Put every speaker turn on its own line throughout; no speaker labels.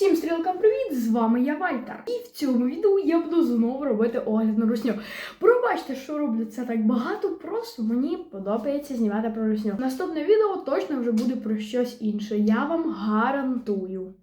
Всім стрілкам привіт! З вами я Вальтар. І в цьому відео я буду знову робити огляд на русню. Пробачте, що роблю це так багато, просто мені подобається знімати про русню. Наступне відео точно вже буде про щось інше. Я вам гарантую.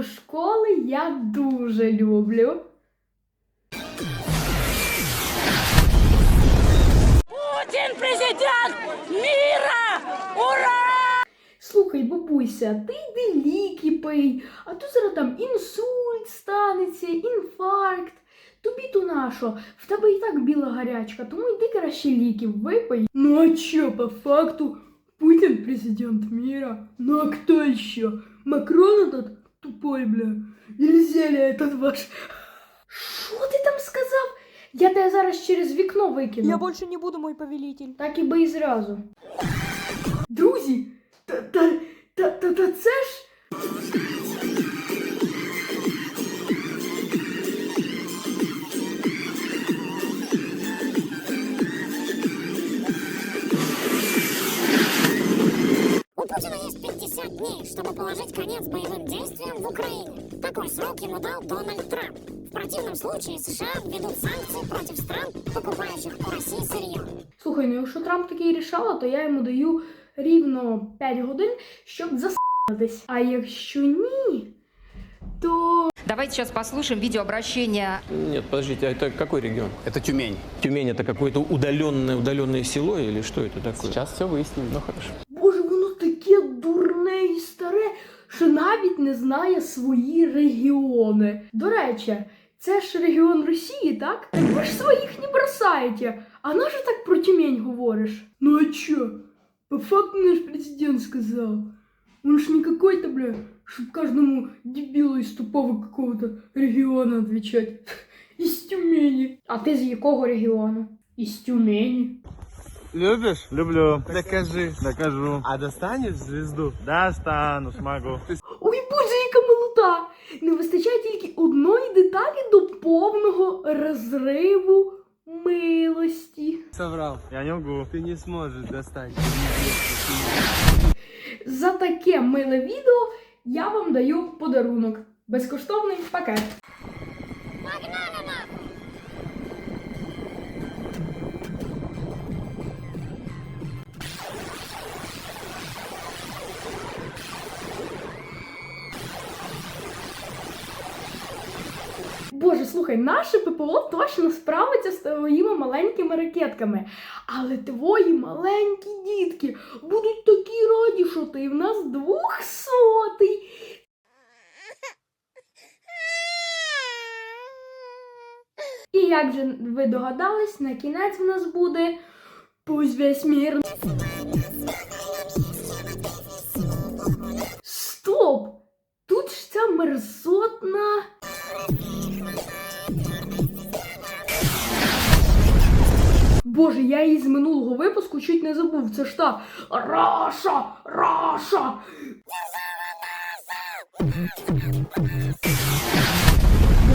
О, ну школи я дуже люблю.
Путин президент мира! Ура!
Слухай, бабуся, ти йди ліки пий, а то зараз там інсульт станеться, інфаркт. Тобі то нашо, в тебе і так біла гарячка, тому йди краще ліків випий. Ну а чо, по факту, Путин президент мира. Ну а кто еще? Макрон этот тупой, бля. Нельзя ли этот ваш... Що ти там сказав? Я тебе зараз через вікно викину.
Я больше не буду мой повелитель.
Так і бий зразу. Друзі, та, та, та, та, та це ж.
положить конец боевым действиям в Украине. Такой срок ему дал Дональд Трамп. В противном случае США введут санкции против стран, покупающих у России сырье.
Слухай, ну якщо Трамп такий рішала, то я йому даю рівно 5 годин, щоб засадитись. А якщо ні, то
Давайте сейчас послушаем видеообращение
Нет, подождите, а это какой регион?
Это Тюмень.
Тюмень это какое-то удаленное, удаленное село или что это такое?
Сейчас все выясним.
Ну хорошо.
не знає свої регіони. До речі, це ж регіон Росії, так? Так ви ж своїх не бросаєте. А на що так про Тюмень говориш? Ну а чо? По факту наш президент сказал. Он ж не какой-то, бля, чтоб каждому дебилу из тупого какого-то региона отвечать. Из Тюмени. А ти з якого регіону? Із Тюмені.
Любишь? Люблю. Докажи. Докажу. А достанешь звезду? Достану, смогу.
Ой, боже, яка! Не вистачає тільки одної деталі до повного розриву милості.
Соврав, Я не лгу. Ти не зможеш достати.
За таке миле відео я вам даю подарунок. Безкоштовний пакет. Боже, слухай, наше ППО точно справиться з твоїми маленькими ракетками. Але твої маленькі дітки будуть такі раді, що ти в нас двохсотий. І як же ви догадались, на кінець в нас буде пусть весь мір. Боже, я її з минулого випуску чуть не забув. Це ж та Раша! Раша!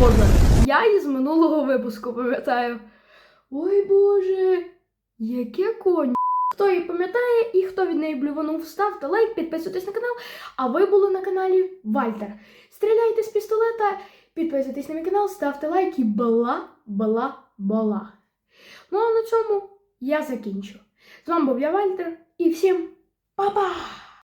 Боже, я її з минулого випуску пам'ятаю. Ой Боже, яке конь. Хто її пам'ятає і хто від неї блюванув, ставте лайк, підписуйтесь на канал. А ви були на каналі Вальтер. Стріляйте з пістолета, підписуйтесь на мій канал, ставте лайк і бала, бала, бала. Ну а на цьому я закінчу. З вами був я Вальтер і всім па-па!